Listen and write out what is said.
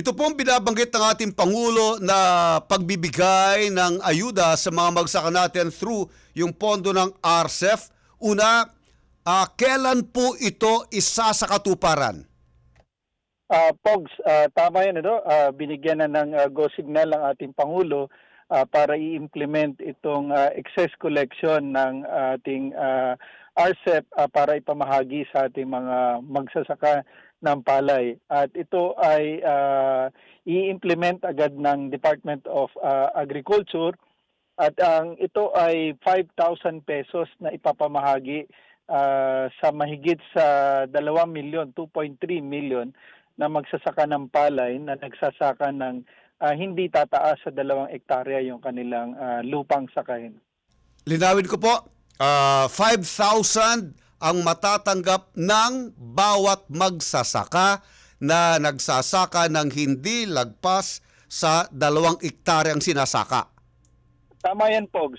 Ito pong binabanggit ng ating Pangulo na pagbibigay ng ayuda sa mga magsaka natin through yung pondo ng RCEF. Una, ah, kailan po ito isa sa katuparan? Ah, Pogs, ah, tama yan, ano? Ah, binigyan na ng ah, go signal ang ating Pangulo ah, para i-implement itong ah, excess collection ng ating ah, RCEP ah, para ipamahagi sa ating mga magsasaka ng palay. At ito ay ah, i-implement agad ng Department of ah, Agriculture at ang ito ay 5,000 pesos na ipapamahagi ah, sa mahigit sa 2 milyon, 2.3 million na magsasaka ng palay na nagsasaka ng ah, hindi tataas sa dalawang ektarya yung kanilang ah, lupang sakahin. Linawin ko po, ah, 5,000 ang matatanggap ng bawat magsasaka na nagsasaka ng hindi lagpas sa dalawang ektaryang sinasaka. Tama yan, Pogs.